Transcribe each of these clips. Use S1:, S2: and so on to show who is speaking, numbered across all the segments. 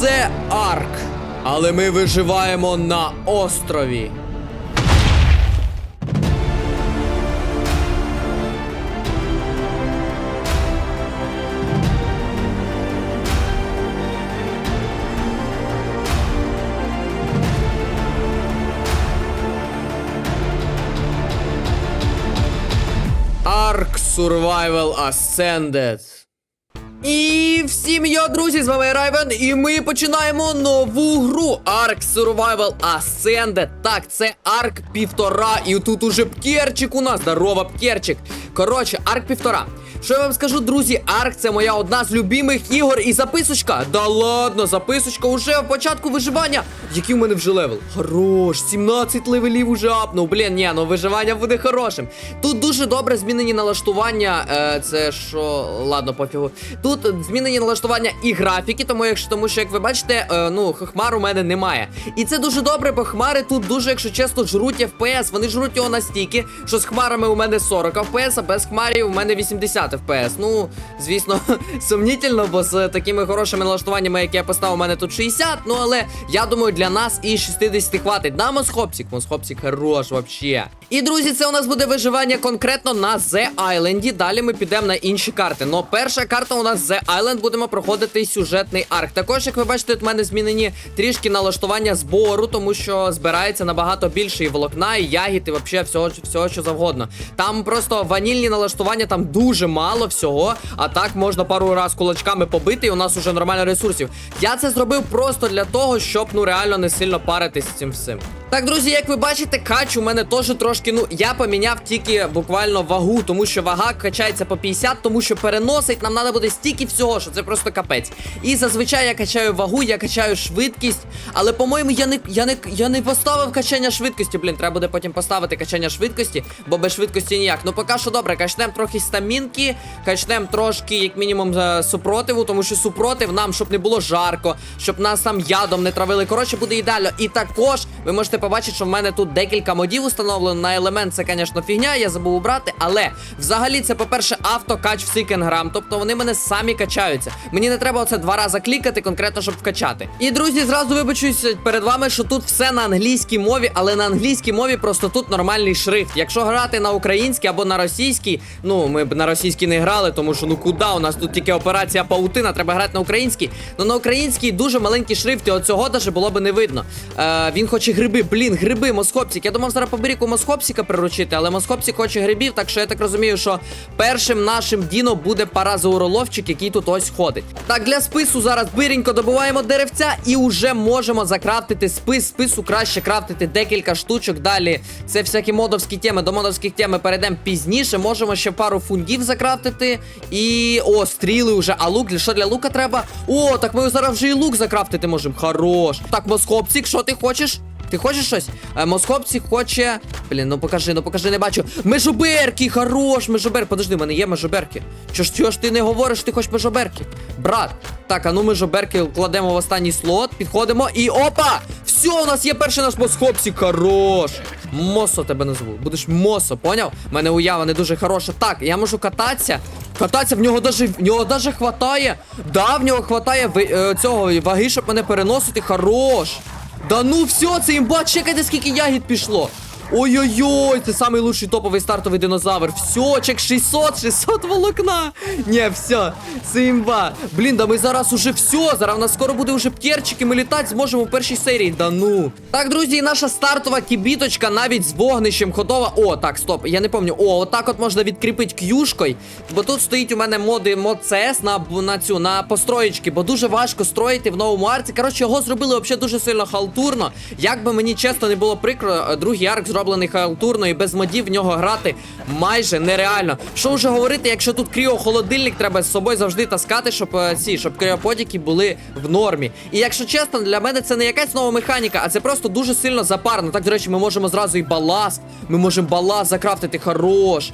S1: Це арк. Але ми виживаємо на острові. Survival Ascended. І всім йо, друзі, з вами Райвен, і ми починаємо нову гру Ark Survival Ascended. Так, це Арк півтора, і тут уже пкерчик у нас. Здорово, пкерчик. Коротше, Арк півтора. Що я вам скажу, друзі, Арк це моя одна з любимих ігор і записочка. Да ладно, записочка уже в початку виживання. Який у мене вже левел? Хорош, 17 левелів уже апнув. Блін, ні, ну виживання буде хорошим. Тут дуже добре змінені налаштування. Е, це що, ладно, пофігу. Тут змінені налаштування і графіки, тому якщо тому, що як ви бачите, е, ну хмар у мене немає. І це дуже добре, бо хмари тут дуже, якщо чесно, жруть FPS. Вони жруть його настільки, що з хмарами у мене 40 FPS, а без хмарів у мене 80 FPS. Ну, звісно, сумнітельно, бо з такими хорошими налаштуваннями, які я поставив, у мене тут 60. Ну але я думаю, для нас і 60 хватить. На Мосхопсік. Мосхопсік хорош вообще. І друзі, це у нас буде виживання конкретно на The Island. Далі ми підемо на інші карти. Но перша карта у нас The Island, будемо проходити сюжетний арк. Також, як ви бачите, в мене змінені трішки налаштування збору, тому що збирається набагато більше і волокна, і ягід, і взагалі всього, всього, що завгодно. Там просто ванільні налаштування, там дуже мало всього. А так можна пару раз кулачками побити, і у нас уже нормально ресурсів. Я це зробив просто для того, щоб ну реально не сильно паритись з цим всім. Так, друзі, як ви бачите, кач у мене теж трошки. Ну, я поміняв тільки буквально вагу, тому що вага качається по 50, тому що переносить нам треба буде стільки всього, що це просто капець. І зазвичай я качаю вагу, я качаю швидкість. Але, по-моєму, я не я не я не поставив качання швидкості. Блін, треба буде потім поставити качання швидкості, бо без швидкості ніяк. Ну, поки що добре, качнемо трохи стамінки, качнемо трошки, як мінімум, е, супротиву, тому що супротив нам, щоб не було жарко, щоб нас там ядом не травили. Коротше, буде ідеально. І також ви можете побачити, що в мене тут декілька модів установлено. На елемент це, звісно, фігня, я забув убрати. Але взагалі це, по-перше, автокач в Сікенграм. Тобто вони мене самі качаються. Мені не треба оце два рази клікати, конкретно, щоб вкачати. І друзі, зразу вибачусь перед вами, що тут все на англійській мові, але на англійській мові просто тут нормальний шрифт. Якщо грати на українській або на російській, ну ми б на російській не грали, тому що ну куди? У нас тут тільки операція паутина, треба грати на українській. Ну на українській дуже маленький шрифт, і оцього даже було би не видно. Е, він хоче гриби, блін, гриби, москопсік. Я думав зараз поберіку москопсіка приручити, але москопсік хоче грибів, так що я так розумію, що першим нашим діно буде паразауроловчик, який тут ось ходить. Так, для спису зараз биренько добуваємо деревця і вже можемо закрафтити спис. Спису краще крафтити декілька штучок. Далі це всякі модовські теми. До модовських тем ми перейдемо пізніше. Можемо ще пару фундів закрафтити. І. О, стріли вже. А лук, що для лука треба? О, так ми зараз вже і лук закрафтити можемо. Хорош. Так, москопцік, що ти хочеш? Ти хочеш щось? Е, Москопці хоче. Блін, ну покажи, ну покажи, не бачу. Межоберки, хорош, межобер. Подожди, в мене є межоберки. Чого ж, чого ж ти не говориш, ти хочеш межоберки? Брат. Так, а ну межоберки кладемо в останній слот, підходимо і опа! Все, у нас є перший наш москопці, хорош. Мосо тебе назву. Будеш мосо, поняв? У мене уява не дуже хороша. Так, я можу кататися. Кататися, в нього даже, в нього даже хватає. Да, в нього хватає е, цього ваги, щоб мене переносити. Хорош. Да ну все, це імба, чекайте, скільки ягід пішло. Ой-ой-ой, це самий лучший топовий стартовий динозавр. Все, чек 600, 600 волокна. Ні, все, це. Блін, да ми зараз уже все. Зараз у нас скоро буде уже птєрчики, ми літати зможемо в першій серії. Да ну. Так, друзі, і наша стартова кібіточка навіть з вогнищем ходова. О, так, стоп, я не пам'ятаю. О, отак от можна відкріпити к'юшкою. Бо тут стоїть у мене моди мод CS на, на цю на построєчки, бо дуже важко строїти в новому арці. Коротше, його зробили взагалі дуже сильно халтурно. Як би мені чесно не було прикро, другий арк зроблений халтурно і без модів в нього грати майже нереально. Що вже говорити, якщо тут кріо-холодильник треба з собою завжди таскати, щоб е, ці, щоб кріоподіки були в нормі. І якщо чесно, для мене це не якась нова механіка, а це просто дуже сильно запарно. Так, до речі, ми можемо зразу і баласт. Ми можемо баласт закрафтити хорош.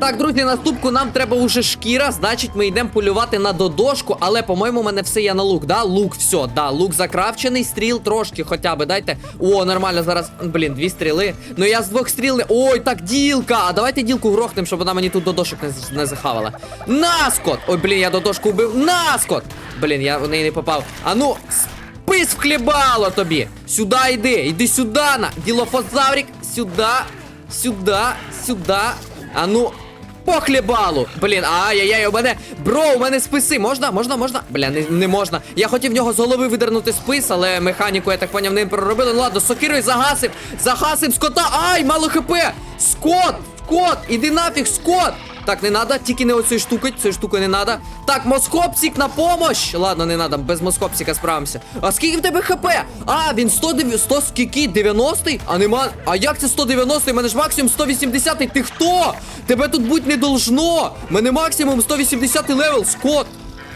S1: Так, друзі, наступку нам треба уже шкіра, значить ми йдемо полювати на додошку, але, по-моєму, мене все є на лук, да? Лук, все, да, лук закрафчений, стріл трошки хоча б, дайте. О, нормально, зараз, блін, дві стріли. Ну я з двох стріл не... Ой, так, ділка! А давайте ділку грохнем, щоб вона мені тут додошок не, не захавала. Наскот! Ой, блін, я додошку вбив. Наскот! Блін, я в неї не попав. А ну, спис в хлібало тобі! Сюди йди, йди сюди, на! Ділофозаврік, сюди, сюди, сюди. А ну, по хлібалу! Блін, ай-яй-яй, у мене. Бро, у мене списи. Можна? Можна, можна? Бля, не, не можна. Я хотів в нього з голови видернути спис, але механіку, я так поняв, не проробили. Ну ладно, сокирою загасив. Загасив скота. Ай, мало хп! Скот! Скот! Іди нафіг, скот! Так, не надо, тільки не оцею штукою, цією штукою не надо. Так, москопсик на помощь! Ладно, не надо, без москопсика справимося. А скільки в тебе хп? А, він 100, 100 скільки? 90-й? А нема. А як це 190-й? У мене ж максимум 180-й. Ти хто? Тебе тут будь не должно. У мене максимум 180 левел, скот.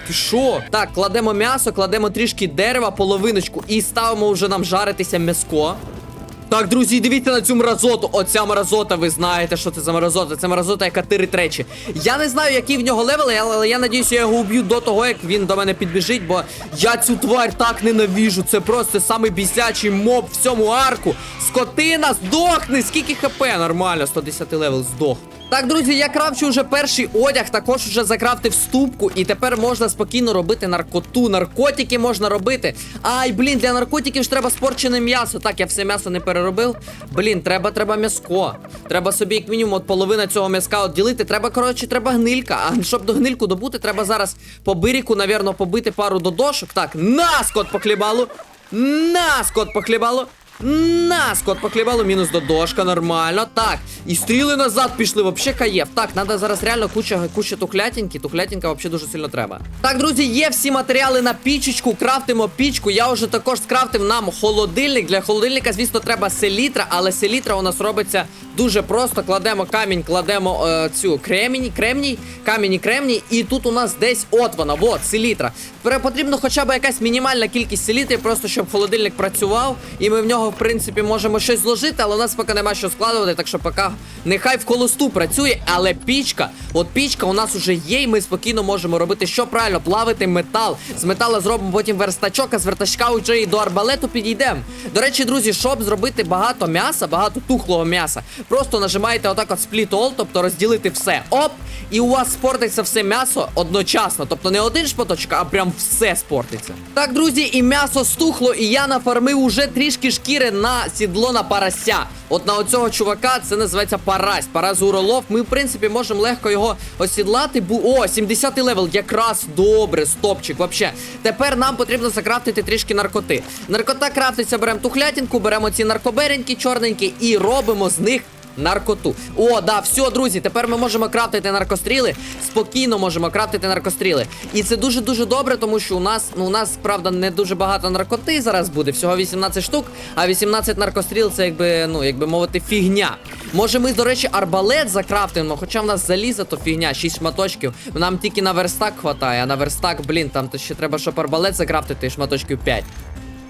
S1: Ти що? Так, кладемо м'ясо, кладемо трішки дерева, половиночку і ставимо вже нам жаритися м'яско. Так, друзі, дивіться на цю мразоту. Оця мразота, ви знаєте, що це за мразота. Це мразота, яка тирить речі. Я не знаю, який в нього левел, але я надіюся, я його уб'ю до того, як він до мене підбіжить, бо я цю тварь так ненавіжу. Це просто самий бісячий моб в цьому арку. Скотина, здохни! Скільки хп? Нормально, 110 левел здох. Так, друзі, я кравчу вже перший одяг, також вже закрафтив ступку, і тепер можна спокійно робити наркоту. Наркотики можна робити. Ай, блін, для наркотиків ж треба спорчене м'ясо. Так, я все м'ясо не переробив. Блін, треба, треба м'яско. Треба собі, як мінімум, от половина цього м'яска одділити. Треба, коротше, треба гнилька. А щоб до гнильку добути, треба зараз по биріку, навірно, побити пару додошок. Так, на скот по хлібалу. На скот по хлібалу. На, скот поклібало, мінус додошка, нормально. Так, і стріли назад пішли, вообще каєв. Так, треба зараз реально куча, куча тухлятінки. Тухлятінка вообще дуже сильно треба. Так, друзі, є всі матеріали на пічечку, крафтимо пічку. Я вже також скрафтив нам холодильник. Для холодильника, звісно, треба селітра, але селітра у нас робиться дуже просто. Кладемо камінь, кладемо е, цю кремінь, кремній, камінь і кремній, і тут у нас десь от вона, вот, селітра. Потрібно хоча б якась мінімальна кількість селітри, просто щоб холодильник працював, і ми в нього, в принципі, можемо щось зложити, але у нас поки нема що складувати, так що поки нехай в холосту працює, але пічка, от пічка у нас уже є, і ми спокійно можемо робити що правильно, плавити метал. З металу зробимо потім верстачок, а з верстачка вже і до арбалету підійдемо. До речі, друзі, щоб зробити багато м'яса, багато тухлого м'яса, просто нажимаєте отак от split all, тобто розділити все. Оп! І у вас спортиться все м'ясо одночасно. Тобто не один шматочок, а прям все спортиться. Так, друзі, і м'ясо стухло, і я нафармив уже трішки шкіри на сідло на парася. От на оцього чувака це називається парась. Паразуролов. Ми, в принципі, можемо легко його осідлати. Бу... О, 70 левел, якраз добре, стопчик. Вообще. Тепер нам потрібно закрафтити трішки наркоти. Наркота крафтиться, беремо тухлятінку, беремо ці наркоберенькі чорненькі і робимо з них наркоту. О, да, все, друзі, тепер ми можемо крафтити наркостріли. Спокійно можемо крафтити наркостріли. І це дуже-дуже добре, тому що у нас, ну, у нас, правда, не дуже багато наркоти зараз буде. Всього 18 штук, а 18 наркостріл це якби, ну, якби мовити, фігня. Може, ми, до речі, арбалет закрафтимо, хоча в нас заліза, то фігня, 6 шматочків. Нам тільки на верстак хватає, а на верстак, блін, там то ще треба, щоб арбалет закрафтити, шматочків 5.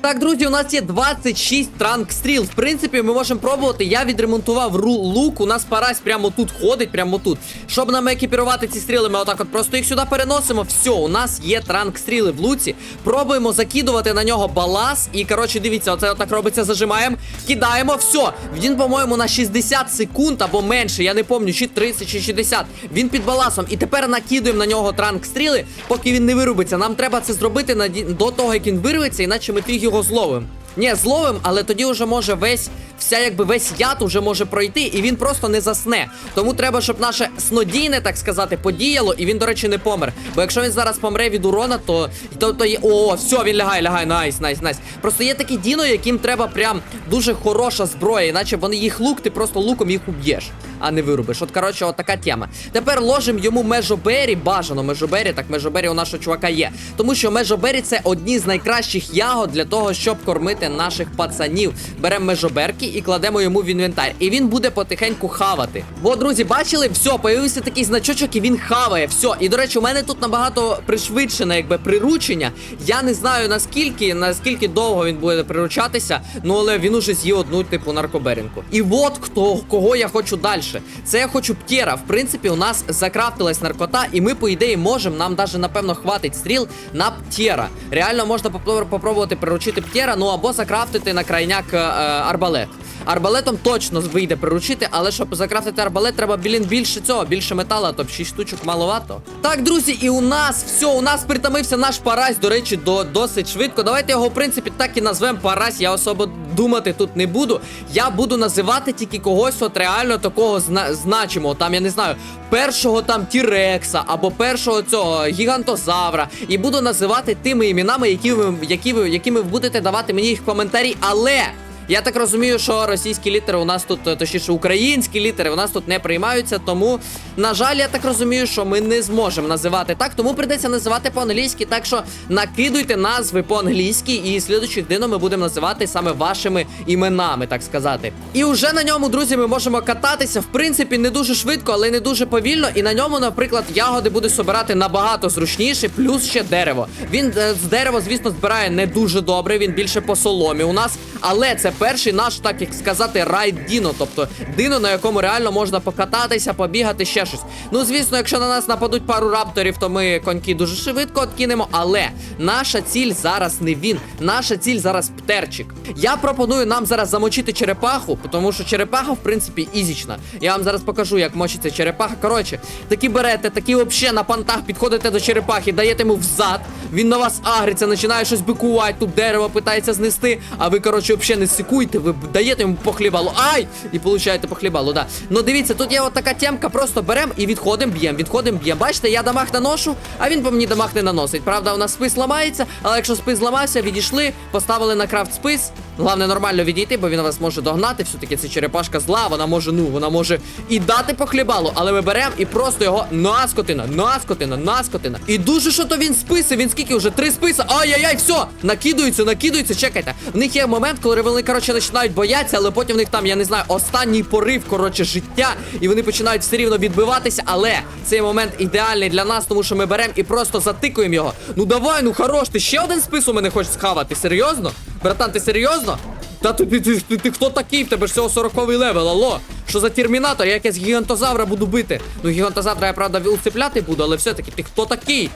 S1: Так, друзі, у нас є 26 транк стріл. В принципі, ми можемо пробувати. Я відремонтував лук. У нас парась прямо тут ходить, прямо тут. Щоб нам екіпірувати ці стріли, ми отак от просто їх сюди переносимо. Все, у нас є транк стріли в луці. Пробуємо закидувати на нього балас. І коротше, дивіться, оце отак робиться, зажимаємо, кидаємо, все. Він, по-моєму, на 60 секунд або менше. Я не пам'ятаю, чи 30, чи 60. Він під баласом. І тепер накидуємо на нього транк стріли, поки він не вирубиться. Нам треба це зробити до того, як він вирветься, іначе ми фіг його зловимо. Ні, зловим, але тоді вже може весь, вся якби весь яд уже може пройти, і він просто не засне. Тому треба, щоб наше снодійне, так сказати, подіяло, і він, до речі, не помер. Бо якщо він зараз помре від урона, то то, то є. О, все, він лягає, лягає. Найс, найс, найс. Просто є такі діно, яким треба прям дуже хороша зброя, іначе вони їх лук, ти просто луком їх уб'єш, а не вирубиш. От коротше, от така тема. Тепер ложимо йому межобері, бажано межобері, так межобері у нашого чувака є. Тому що межобері це одні з найкращих ягод для того, щоб кормити наших пацанів. Беремо межоберки і кладемо йому в інвентар. І він буде потихеньку хавати. Бо, друзі, бачили, все, появився такий значочок, і він хаває. Все. І до речі, у мене тут набагато пришвидшене, якби приручення. Я не знаю наскільки, наскільки довго він буде приручатися, ну але він уже з'їв одну типу наркоберінку. І от хто кого я хочу далі. Це я хочу птєра. В принципі, у нас закрафтилась наркота, і ми, по ідеї, можемо. Нам даже напевно хватить стріл на птєра. Реально можна попробувати приручити птєра, ну або закрафтити на крайняк е, е, арбалет. Арбалетом точно вийде приручити, але щоб закрафтити арбалет, треба блін більше цього, більше метала, тобто 6 штучок маловато. Так, друзі, і у нас все, у нас притомився наш парась, до речі, до досить швидко. Давайте його, в принципі, так і назвемо парась. Я особо думати тут не буду. Я буду називати тільки когось, от реально такого зна значимого. Там, я не знаю, першого там Тірекса або першого цього гігантозавра. І буду називати тими іменами, які ви, які ви, якими ви будете давати мені їх в коментарі. Але. Я так розумію, що російські літери у нас тут, е, точніше, українські літери у нас тут не приймаються. Тому, на жаль, я так розумію, що ми не зможемо називати так, тому прийдеться називати по-англійськи. Так що накидуйте назви по-англійськи, і слідуючих днів ми будемо називати саме вашими іменами, так сказати. І вже на ньому, друзі, ми можемо кататися. В принципі, не дуже швидко, але не дуже повільно. І на ньому, наприклад, ягоди буде собирати набагато зручніше, плюс ще дерево. Він е, з дерева, звісно, збирає не дуже добре. Він більше по соломі у нас, але це перший наш, так як сказати, райд Діно, тобто дино, на якому реально можна покататися, побігати, ще щось. Ну, звісно, якщо на нас нападуть пару рапторів, то ми коньки дуже швидко откинемо. Але наша ціль зараз не він. Наша ціль зараз птерчик. Я пропоную нам зараз замочити черепаху, тому що черепаха, в принципі, ізічна. Я вам зараз покажу, як мочиться черепаха. Коротше, такі берете, такі взагалі на пантах підходите до черепахи, даєте йому взад. Він на вас агриться, починає щось бикувати, тут дерево питається знести, а ви, коротше, взагалі не секуйте, ви даєте йому похлібало. Ай! І получаєте похлібало, да. Ну дивіться, тут є от така темка, просто берем і відходим, б'єм, відходим, б'єм. Бачите, я дамаг наношу, а він по мені дамаг не наносить. Правда, у нас спис ламається, але якщо спис зламався, відійшли, поставили на крафт спис. Головне нормально відійти, бо він вас може догнати. Все-таки це черепашка зла, вона може, ну, вона може і дати по хлібалу, але ми беремо і просто його наскотина, наскотина, наскотина. І дуже що то він списи, він скільки вже три списи. Ай-яй-яй, все, накидуються, накидуються, чекайте. В них є момент, коли вони, коротше, починають боятися, але потім в них там, я не знаю, останній порив, коротше, життя, і вони починають все рівно відбиватися. Але цей момент ідеальний для нас, тому що ми беремо і просто затикуємо його. Ну давай, ну хорош, ти ще один спис у мене хочеш схавати? Серйозно? Братан, ти серйозно? Та ти, ти, ти, ти, ти хто такий? В тебе ж всього 40 левел, алло? Що за термінатор? Я якесь гігантозавра буду бити. Ну, гігантозавра я правда уцепляти буду, але все-таки ти хто такий?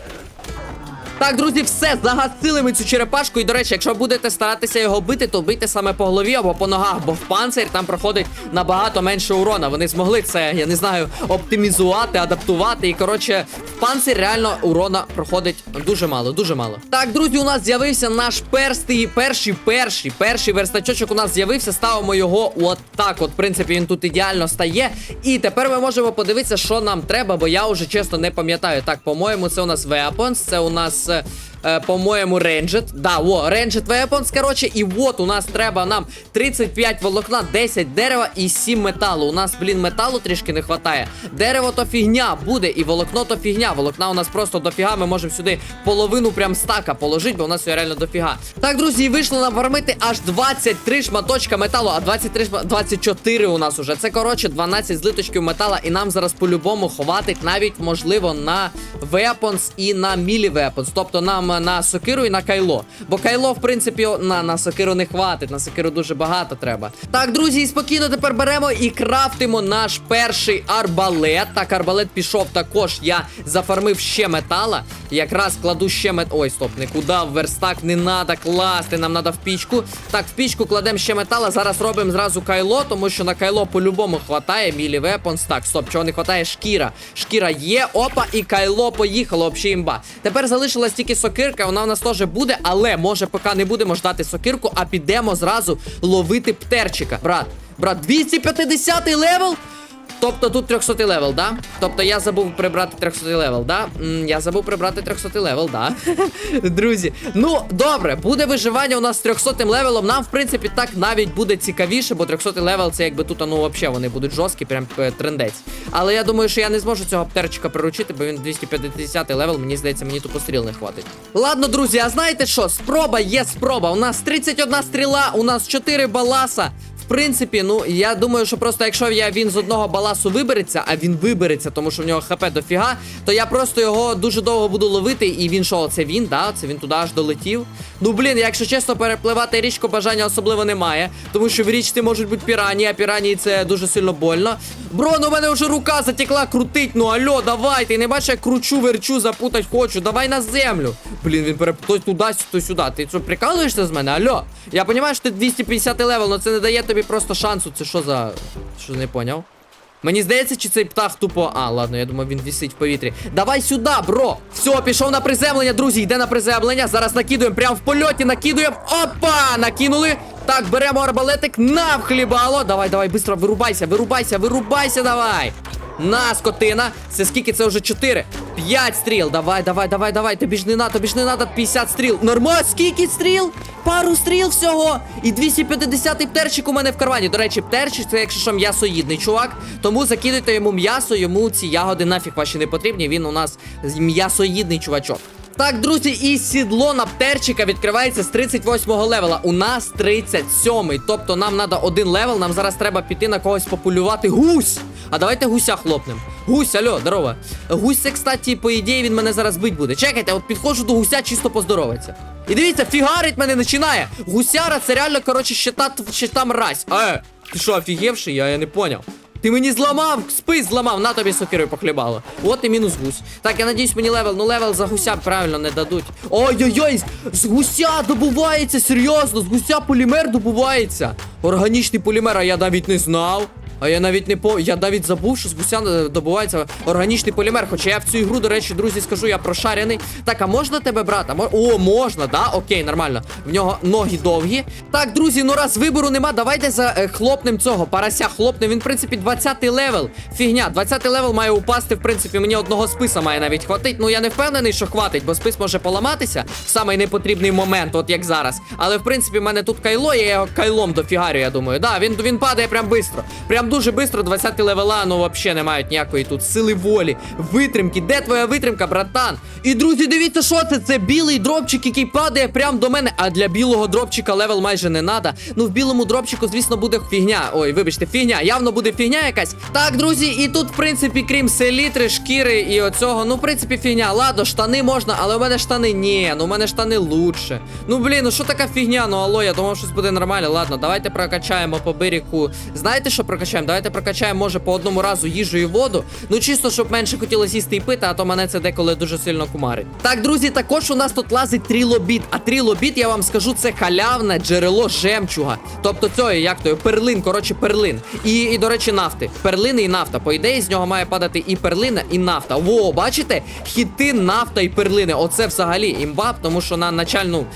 S1: Так, друзі, все, загасили ми цю черепашку. І, до речі, якщо будете старатися його бити, то бийте саме по голові або по ногах, бо в панцир там проходить набагато менше урона. Вони змогли це, я не знаю, оптимізувати, адаптувати. І коротше, в панцир реально урона проходить дуже мало, дуже мало. Так, друзі, у нас з'явився наш перстий, перший, перший, перший верстачочок у нас з'явився. Ставимо його от так. От, в принципі, він тут ідеально стає. І тепер ми можемо подивитися, що нам треба, бо я вже чесно не пам'ятаю. Так, по-моєму, це у нас Weapons, це у нас. Е, е, по-моєму, Ranged. Да, о, Ranged Weapons, коротше, і от у нас треба нам 35 волокна, 10 дерева і 7 металу. У нас, блін, металу трішки не вистачає. Дерево то фігня буде, і волокно то фігня. Волокна у нас просто дофіга. Ми можемо сюди половину прям стака положити, бо у нас його реально дофіга. Так, друзі, вийшло нам фармити аж 23 шматочка металу, а 23 24 у нас уже. Це коротше 12 злиточків метала, і нам зараз по-любому хватить навіть можливо на Weapons і на Melee Weapons. Тобто нам е, на сокиру і на кайло. Бо кайло, в принципі, на, на сокиру не хватить. На сокиру дуже багато треба. Так, друзі, і спокійно тепер беремо і крафтимо наш перший арбалет. Так, арбалет пішов також. Я зафармив ще метала. Якраз кладу ще мет. Ой, стоп, нікуди в верстак не треба класти. Нам треба в пічку. Так, в пічку кладемо ще метала. Зараз робимо зразу кайло, тому що на кайло по-любому хватає. Мілі вепонс. Так, стоп, чого не хватає? Шкіра. Шкіра є, опа, і кайло поїхало. Взагалі імба. Тепер залишилась тільки сокирка, вона у нас теж буде, але може поки не будемо ждати сокирку, а підемо зразу ловити птерчика. Брат, брат, 250 левел. Тобто тут 300 левел, да? Тобто я забув прибрати 300 левел, да? Я забув прибрати 300 левел, да. Друзі, ну добре, буде виживання у нас з 300 левелом. Нам, в принципі, так навіть буде цікавіше, бо 300 левел це якби тут, ну взагалі вони будуть жорсткі, прям е, трендець. Але я думаю, що я не зможу цього птерчика приручити, бо він 250 левел, мені здається, мені тупо стріл не хватить. Ладно, друзі, а знаєте що? Спроба є спроба. У нас 31 стріла, у нас 4 баласа. Принципі, ну я думаю, що просто якщо я він з одного баласу вибереться, а він вибереться, тому що в нього хп дофіга, то я просто його дуже довго буду ловити, і він що, це він, да? Це він туди аж долетів. Ну блін, якщо чесно, перепливати річку бажання особливо немає, тому що в річці можуть бути пірані, а пірані це дуже сильно больно. Бро, ну в мене вже рука затекла крутить. Ну альо, давай, ти не бачиш, я кручу, верчу, запутать хочу. Давай на землю. Блін, він переп... то туди, то сюди. Ти що, прикалуєшся з мене? Альо? Я розумію, що ти 250 левел, але це не дає тобі просто шансу. Це що за. Що не поняв? Мені здається, чи цей птах тупо. А, ладно, я думаю, він вісить в повітрі. Давай сюди, бро! Все, пішов на приземлення, друзі, йде на приземлення. Зараз накидуємо, прямо в польоті накидуємо. Опа! Накинули. Так, беремо арбалетик, навхлібало. Давай, давай, быстро, вирубайся, вирубайся, вирубайся, давай. На, скотина. Це скільки? Це вже 4. 5 стріл. Давай, давай, давай, давай. Тобі ж не на, тобі ж не надо 50 стріл. Нормально, скільки стріл? Пару стріл всього. І 250 птерчик у мене в кармані. До речі, птерчик це, якщо що, м'ясоїдний чувак. Тому закидайте йому м'ясо, йому ці ягоди нафіг ваші не потрібні. Він у нас м'ясоїдний чувачок. Так, друзі, і сідло на птерчика відкривається з 38-го левела. У нас 37-й. Тобто нам треба один левел. Нам зараз треба піти на когось популювати. Гусь! А давайте гуся хлопнем. Гусь, алло, здорово. Гусь, це, кстати, по ідеї, він мене зараз бить буде. Чекайте, от підходжу до гуся, чисто поздоровиться. І дивіться, фігарить мене починає. Гусяра, це реально, коротше, щита, щита мразь. Е, ти що, офігевший? Я, я не поняв. Ти мені зламав, спис зламав, на тобі сокирою похлібало. От і мінус гусь. Так, я надіюсь, мені левел, ну левел за гуся правильно не дадуть. Ой-ой-ой, з гуся добувається, серйозно, з гуся полімер добувається. Органічний полімер, а я навіть не знав. А я навіть не по. Я навіть забув, що з гуся е, добувається органічний полімер. Хоча я в цю ігру, до речі, друзі, скажу, я прошарений. Так, а можна тебе брати? Мо- О, можна, да? Окей, нормально. В нього ноги довгі. Так, друзі, ну раз вибору нема, давайте за е, хлопнем цього. Парася хлопнем. Він, в принципі, 20-й левел. Фігня, 20-й левел має упасти. В принципі, мені одного списа має навіть хватить. Ну я не впевнений, що хватить, бо спис може поламатися в самий непотрібний момент, от як зараз. Але в принципі, в мене тут кайло, я його кайлом дофігарю, я думаю. Да, він, він падає прям швидко. Прям дуже швидко, 20 левела, ну взагалі не мають ніякої тут сили волі, витримки. Де твоя витримка, братан? І друзі, дивіться, що це? Це білий дропчик, який падає прям до мене. А для білого дропчика левел майже не надо. Ну, в білому дропчику, звісно, буде фігня. Ой, вибачте, фігня. Явно буде фігня якась. Так, друзі, і тут, в принципі, крім селітри, шкіри і оцього, ну, в принципі, фігня. Ладно, штани можна, але у мене штани ні. Ну, у мене штани лучше. Ну, блін, ну що така фігня? Ну алло, я думав, щось буде нормально. Ладно, давайте прокачаємо по берегу. Знаєте, що прокачаємо? Давайте прокачаємо, може, по одному разу їжу і воду. Ну, чисто, щоб менше хотілося їсти і пити, а то мене це деколи дуже сильно кумарить. Так, друзі, також у нас тут лазить трілобіт. А трілобіт, я вам скажу, це халявне джерело жемчуга. Тобто цього, як то, перлин, коротше, перлин. І, і, до речі, нафти. Перлини і нафта. По ідеї, з нього має падати і перлина, і нафта. Во, бачите? Хіти, нафта і перлини. Оце взагалі імбаб, тому що на начальну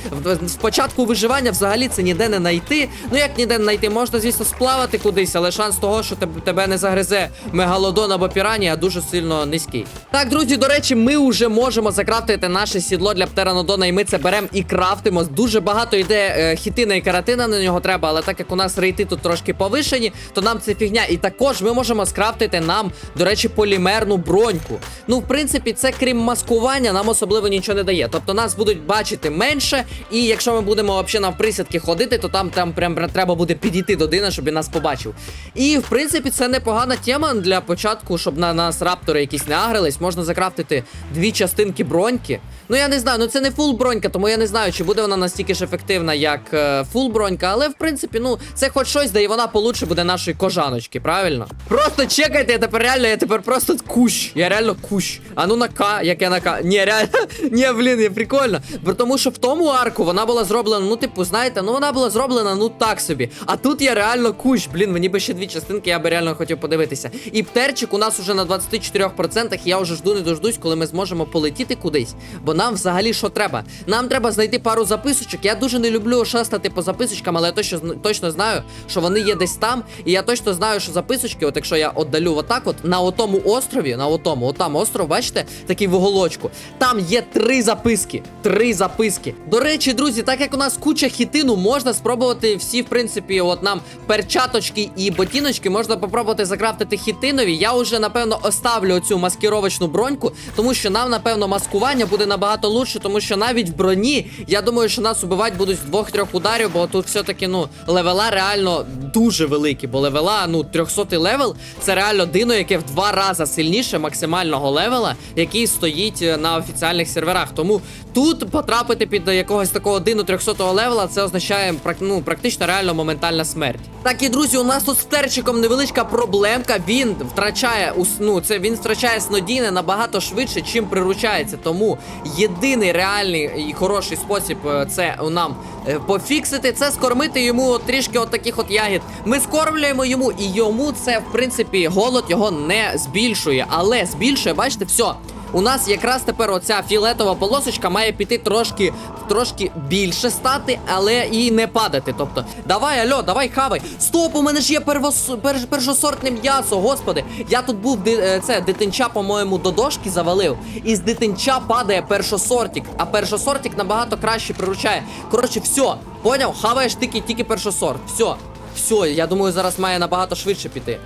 S1: спочатку виживання взагалі це ніде не знайти. Ну як ніде не знайти, можна, звісно, сплавати кудись, але шанс того, що тебе, не загризе мегалодон або піранія, дуже сильно низький. Так, друзі, до речі, ми вже можемо закрафтити наше сідло для птеранодона, і ми це беремо і крафтимо. Дуже багато йде е, хітина і каратина на нього треба, але так як у нас рейти тут трошки повишені, то нам це фігня. І також ми можемо скрафтити нам, до речі, полімерну броньку. Ну, в принципі, це крім маскування, нам особливо нічого не дає. Тобто нас будуть бачити менше, і якщо ми будемо взагалі навприсядки ходити, то там, там прям треба буде підійти до Дина, щоб він нас побачив. І в принципі, це непогана тема для початку, щоб на нас раптори якісь не агрились. Можна закрафтити дві частинки броньки. Ну я не знаю, ну це не фул бронька, тому я не знаю, чи буде вона настільки ж ефективна, як е, фул бронька, але в принципі, ну це хоч щось, да і вона получше буде нашої кожаночки, правильно? Просто чекайте, я тепер реально, я тепер просто кущ. Я реально кущ. А ну на К, як я на К. Ні, реально, ні, блін, є прикольно. Бо Тому що в тому арку вона була зроблена, ну, типу, знаєте, ну вона була зроблена, ну так собі. А тут я реально кущ. Блін, мені би ще дві частинки, я би реально хотів подивитися. І птерчик у нас уже на 24%. Я вже жду не дождусь, коли ми зможемо полетіти кудись. Бо нам взагалі що треба? Нам треба знайти пару записочок. Я дуже не люблю шастати по записочкам, але я точно, точно знаю, що вони є десь там. І я точно знаю, що записочки, от якщо я отдалю отак, от на отому острові, на отому, отам остров, бачите, такий в уголочку. Там є три записки. Три записки. До речі, друзі, так як у нас куча хітину, можна спробувати всі, в принципі, от нам перчаточки і ботіночки, можна попробувати закрафтити хітинові. Я вже, напевно, оставлю оцю маскировочну броньку, тому що нам, напевно, маскування буде набагато лучше, тому що навіть в броні, я думаю, що нас убивати будуть з двох-трьох ударів, бо тут все-таки, ну, левела реально дуже великі, бо левела, ну, 300 левел це реально дино, яке в два рази сильніше максимального левела, який стоїть е, на офіціальних серверах. Тому тут потрапити під якогось такого дину 300 левела, це означає ну, практично реально моментальна смерть. Так і друзі, у нас тут з терчиком невеличка проблемка. Він втрачає ну, це він втрачає снодійне набагато швидше, чим приручається. Тому єдиний реальний і хороший спосіб е, це нам е, пофіксити, це скормити йому от трішки от таких от ягід. Ми скормлюємо йому, і йому це в принципі голод його не збільшує, але збільшує, бачите, все. У нас якраз тепер оця фіолетова полосочка має піти трошки, трошки більше стати, але і не падати. Тобто, давай, альо, давай хавай. Стоп, у мене ж є первос, перш, першосортне м'ясо, господи. Я тут був ди- е, це дитинча, по-моєму, до дошки завалив. І з дитинча падає першосортик, а першосортик набагато краще приручає. Коротше, все, поняв? Хаваєш тільки, тільки першосорт. Все, все, я думаю, зараз має набагато швидше піти.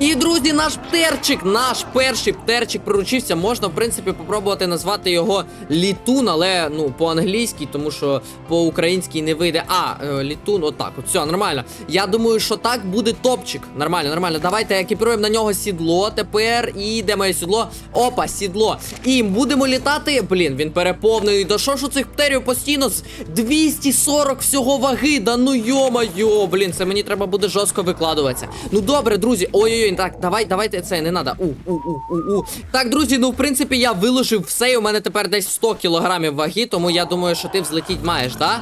S1: І друзі, наш птерчик, наш перший птерчик приручився. Можна, в принципі, попробувати назвати його літун, але ну по-англійськи, тому що по-українськи не вийде. А, е, літун, отак. От все, нормально. Я думаю, що так буде топчик. Нормально, нормально. Давайте екіпіруємо на нього сідло тепер. І де моє сідло? Опа, сідло. І будемо літати. Блін, він переповнений. Да що ж у цих птерів постійно з 240 всього ваги. Да ну йо-майо, блін, це мені треба буде жорстко викладуватися. Ну добре, друзі. Ой-ой-ой, так, давай, давайте це не треба. У, у, у, у, у. Так, друзі, ну в принципі я виложив все. І у мене тепер десь 100 кілограмів ваги, тому я думаю, що ти взлетіть маєш, да?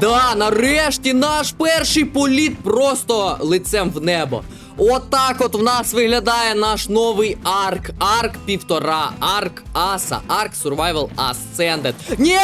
S1: Да, нарешті наш перший політ просто лицем в небо. Отак от в нас виглядає наш новий арк. Арк півтора, арк аса, арк Survival Ascended. Ні!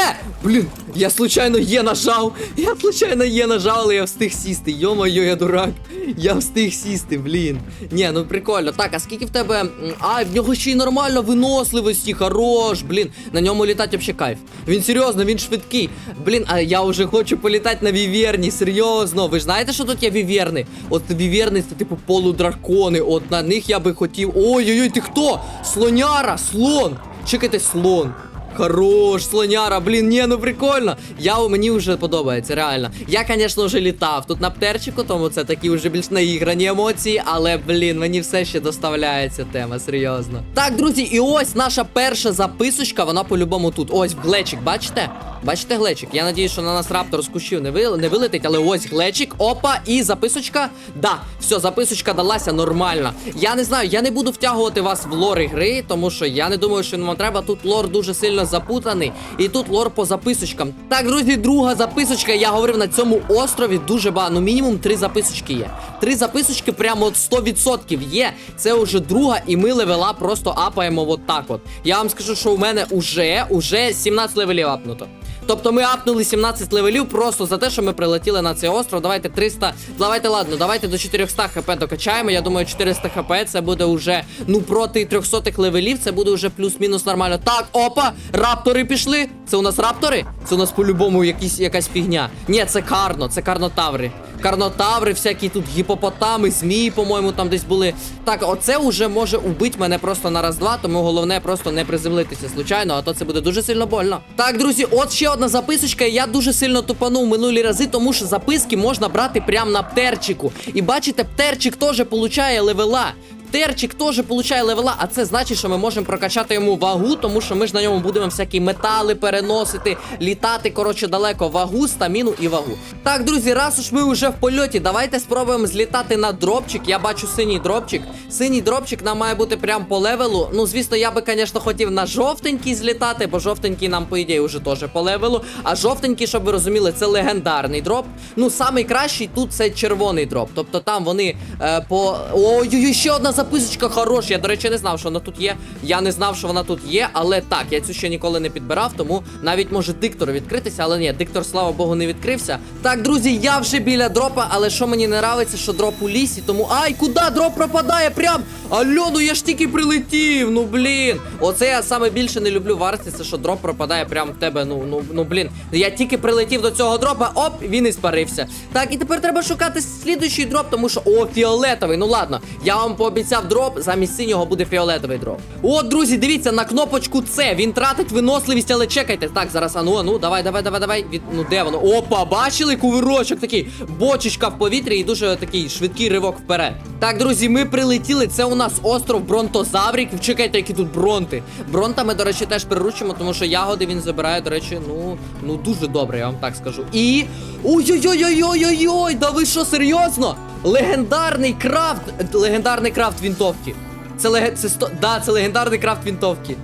S1: Блін, я случайно є нажав. Я случайно є нажав, але я встиг сісти. Йо-моє, я дурак. Я встиг сісти, блін. Ні, ну прикольно. Так, а скільки в тебе. м, А, в нього ще й нормально виносливості, хорош, блін. На ньому літати взагалі кайф. Він серйозно, він швидкий. Блін, а я вже хочу політати на віверні, серйозно. Ви ж знаєте, що тут є віверни? От віверни це типу полудракони. От на них я би хотів. Ой-ой-ой, ти хто? Слоняра, слон. Чекайте, слон. Хорош, слоняра, блін, ні, ну прикольно. Я мені вже подобається, реально. Я, звісно, вже літав тут на птерчику, тому це такі вже більш наіграні емоції, але блін, мені все ще доставляється тема, серйозно. Так, друзі, і ось наша перша записочка, вона по-любому тут. Ось глечик, бачите? Бачите глечик? Я надію, що на нас раптор з кущів не, ви... не вилетить, але ось глечик. Опа, і записочка. Да, все, записочка далася нормально. Я не знаю, я не буду втягувати вас в лори гри, тому що я не думаю, що нам треба. Тут лор дуже сильно запутаний. І тут лор по записочкам. Так, друзі, друга записочка. Я говорив на цьому острові дуже багато. Ну, мінімум три записочки є. Три записочки прямо от 100% є. Це вже друга, і ми левела просто апаємо от так от. Я вам скажу, що у мене уже, уже 17 левелів апнуто. Тобто ми апнули 17 левелів просто за те, що ми прилетіли на цей остров. Давайте 300. Давайте, ладно, давайте до 400 хп докачаємо. Я думаю, 400 хп це буде вже ну проти 300 левелів. Це буде вже плюс-мінус нормально. Так, опа! Раптори пішли. Це у нас раптори? Це у нас по-любому якісь, якась фігня. Ні, це карно, це карнотаври. Карнотаври, всякі тут гіпопотами, змії, по-моєму, там десь були. Так, оце вже може убити мене просто на раз-два, тому головне просто не приземлитися случайно, а то це буде дуже сильно больно. Так, друзі, от ще одна записочка. Я дуже сильно тупанув минулі рази, тому що записки можна брати прямо на птерчику. І бачите, птерчик теж получає левела. Терчик теж получає левела, а це значить, що ми можемо прокачати йому вагу, тому що ми ж на ньому будемо всякі метали переносити, літати, коротше, далеко вагу, стаміну і вагу. Так, друзі, раз уж ми вже в польоті, давайте спробуємо злітати на дропчик. Я бачу синій дропчик. Синій дропчик нам має бути прям по левелу. Ну, звісно, я би, звісно, хотів на жовтенький злітати, бо жовтенький нам, по ідеї, вже теж по левелу. А жовтенький, щоб ви розуміли, це легендарний дроп. Ну, самий кращий тут це червоний дроп. Тобто там вони е, по. Ой-ой-ой, ще одна записочка хороша. Я, до речі, не знав, що вона тут є. Я не знав, що вона тут є, але так, я цю ще ніколи не підбирав, тому навіть може диктор відкритися, але ні, диктор, слава Богу, не відкрився. Так, друзі, я вже біля дропа, але що мені не нравиться, що дроп у лісі, тому. Ай, куди дроп пропадає? Прям! Алло, ну я ж тільки прилетів. Ну блін. Оце я саме більше не люблю в це що дроп пропадає прямо в тебе. Ну, ну, ну блін. Я тільки прилетів до цього дропа, оп, він і спарився. Так, і тепер треба шукати слідуючий дроп, тому що. О, фіолетовий. Ну ладно, я вам пообіцяв взяв дроп, замість синього буде фіолетовий дроп. От, друзі, дивіться на кнопочку С. Він тратить виносливість, але чекайте. Так, зараз, ану, ану, давай, давай, давай, давай. Від... Ну де воно? Опа, бачили кувирочок такий. Бочечка в повітрі і дуже такий швидкий ривок вперед. Так, друзі, ми прилетіли. Це у нас остров Бронтозаврів. Чекайте, які тут бронти. Бронтами, до речі, теж приручимо, тому що ягоди він забирає, до речі, ну, ну дуже добре, я вам так скажу. І. Ой-ой-ой-ой-ой-ой! Да ви що, серйозно? Легендарний крафт. Легендарний крафт вінтовки. Це лег... це сто... Да, це легендарний крафт вінтовки.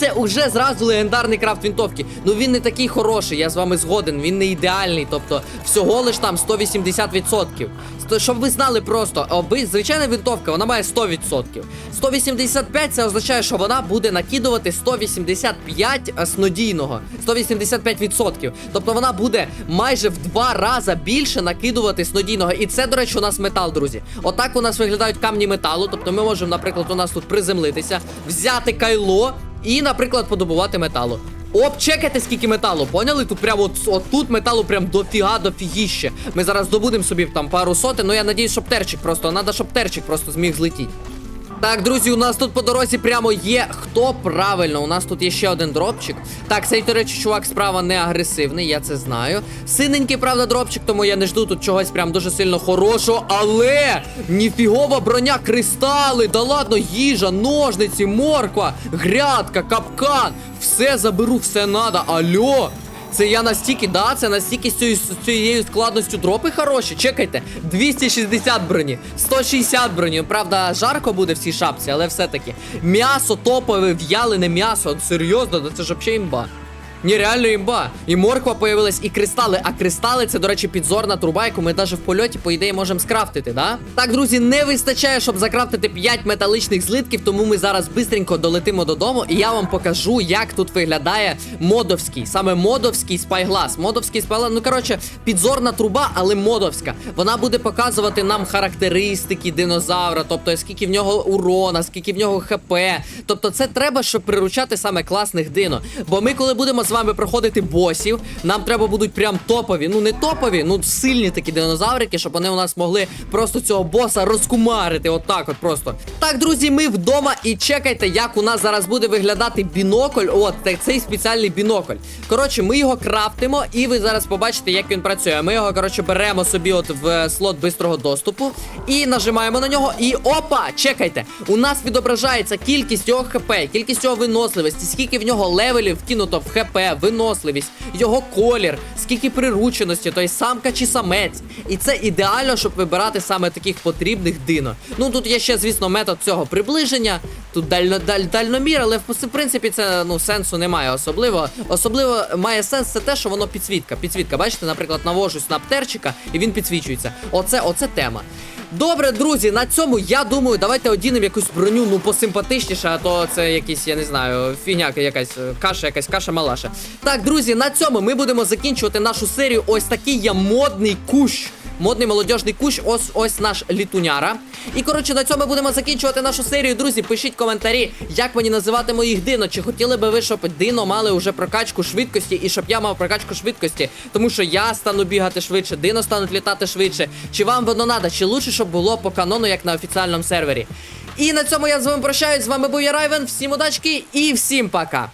S1: Це уже зразу легендарний крафт вінтовки. Ну він не такий хороший, я з вами згоден. Він не ідеальний. Тобто, всього лиш там 180%. Сто- Щоб ви знали просто, оби, звичайна вінтовка, вона має 100%. 185 це означає, що вона буде накидувати 185 снодійного. 185%. Тобто вона буде майже в два рази більше накидувати снодійного. І це, до речі, у нас метал, друзі. Отак у нас виглядають камні металу. Тобто ми можемо, наприклад, у нас тут приземлитися, взяти кайло і, наприклад, подобувати металу. Оп, чекайте, скільки металу, поняли? Тут прямо от, от тут металу прям дофіга, дофігіще. Ми зараз добудемо собі там пару сотень, ну я надіюсь, терчик просто, треба, щоб терчик просто зміг злетіти. Так, друзі, у нас тут по дорозі прямо є. Хто правильно? У нас тут є ще один дропчик. Так, цей, до речі, чувак справа не агресивний, я це знаю. Синенький, правда, дропчик, тому я не жду тут чогось прям дуже сильно хорошого. Але ніфігова броня, кристали, да ладно, їжа, ножниці, морква, грядка, капкан. Все заберу, все надо. Алло. Це я настільки, да, це настільки з цією, цією складністю дропи хороші. Чекайте, 260 броні, 160 броні. Правда, жарко буде в цій шапці, але все-таки. М'ясо топове, в'ялене м'ясо. Серйозно, да це ж взагалі імба. Ні, реально імба. І морква появилась, і кристали. А кристали це, до речі, підзорна труба, яку ми навіть в польоті, по ідеї, можемо скрафтити, да? Так, друзі, не вистачає, щоб закрафтити 5 металичних злитків, тому ми зараз бистренько долетимо додому, і я вам покажу, як тут виглядає модовський. Саме модовський спайглас. Модовський спайглас, ну коротше, підзорна труба, але модовська. Вона буде показувати нам характеристики динозавра, тобто скільки в нього урона, скільки в нього хп. Тобто, це треба, щоб приручати саме класних дино. Бо ми, коли будемо з вами проходити босів, нам треба будуть прям топові. Ну не топові, ну сильні такі динозаврики, щоб вони у нас могли просто цього боса розкумарити. Отак, от просто. Так, друзі, ми вдома і чекайте, як у нас зараз буде виглядати бінокль. От цей спеціальний бінокль. Коротше, ми його крафтимо, і ви зараз побачите, як він працює. Ми його, коротше, беремо собі от в слот бистрого доступу і нажимаємо на нього. І опа! Чекайте! У нас відображається кількість його хп, кількість його виносливості, скільки в нього левелів вкинуто в хп, виносливість, його колір, скільки прирученості, тобто самка чи самець. І це ідеально, щоб вибирати саме таких потрібних дино. Ну тут є ще, звісно, метод цього приближення. Тут дально, даль, дальномір, але в принципі це ну сенсу немає особливо. Особливо має сенс це те, що воно підсвітка. Підсвітка, бачите, наприклад, навожусь на птерчика і він підсвічується. Оце, оце тема. Добре, друзі, на цьому я думаю, давайте одінемо якусь броню, ну посимпатичніше, а то це якийсь, я не знаю, фігня якась, каша, якась каша малаша. Так, друзі, на цьому ми будемо закінчувати нашу серію. Ось такий я модний кущ. Модний молодіжний кущ, ось ось наш літуняра. І коротше, на цьому будемо закінчувати нашу серію. Друзі, пишіть коментарі, як мені називати моїх дино. Чи хотіли би ви, щоб дино мали уже прокачку швидкості і щоб я мав прокачку швидкості? Тому що я стану бігати швидше, дино стануть літати швидше. Чи вам воно надо? Чи лучше, щоб було по канону, як на офіціальному сервері? І на цьому я з вами прощаюсь. З вами був я Райвен. Всім удачки і всім пока.